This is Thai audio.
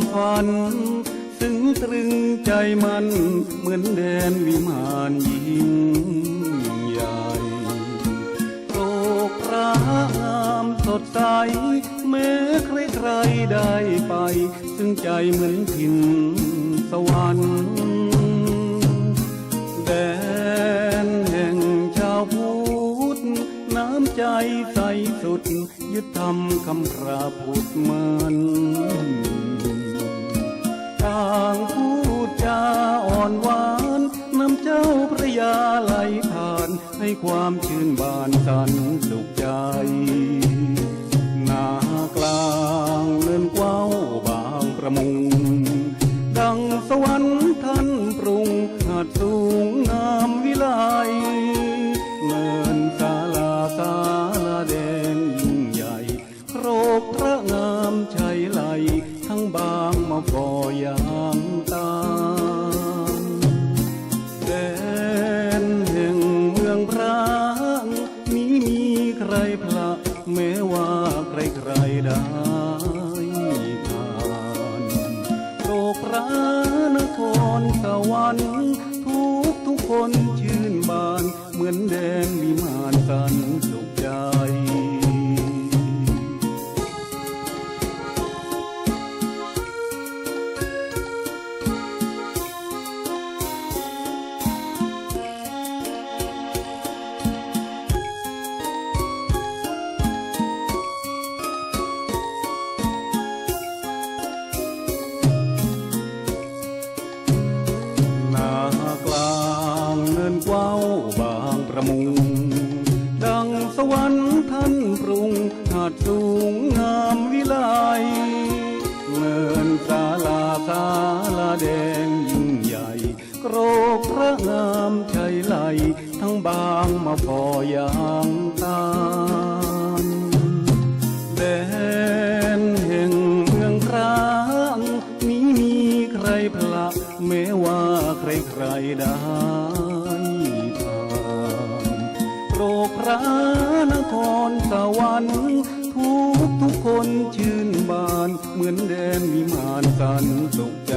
รรค์ซึ้งตรึงใจมันเหมือนแดนวิมานยิ่งใหญ่โรครามสดใสแม้ใครๆได้ไป ซึ่งใจเหมือนถิ่นสวรรค์แดนแห่งชาวพุทธน้ำใจใสสุดยึดทำคำพระพุทธมัน ไหลผ่านให้ความชื่นบานสันสุขใจนากลางเนินกว้าวบางประมุง ดังสวรรค์ท่านปรุงหาดสูงงามวิไลเนินศาลาศาลาแดงยิ่งใหญ่โครกพระงามชัยไหลทั้งบางมาฟอยางตา แม้ว่าใครๆได้ผ่านโลกพระนครสวรรค์ทุกทุกคนชื่นบาน เหมือนแดนวิมานสันสุข บางประมุง ดังสวรรค์ท่านปรุงหาดสูงงามวิไลเนินศาลาศาลาแดงยิ่งใหญ่ โกรกพระงามชัยไหลทั้งบางมาพอยางตานแดนแห่งเมืองพระนี้มีใครพละแม้ว่าใครใครได้ ครสวรรค์ทุกทุกคนชื่นบาน เหมือนแดนวิมานสันสุขใจ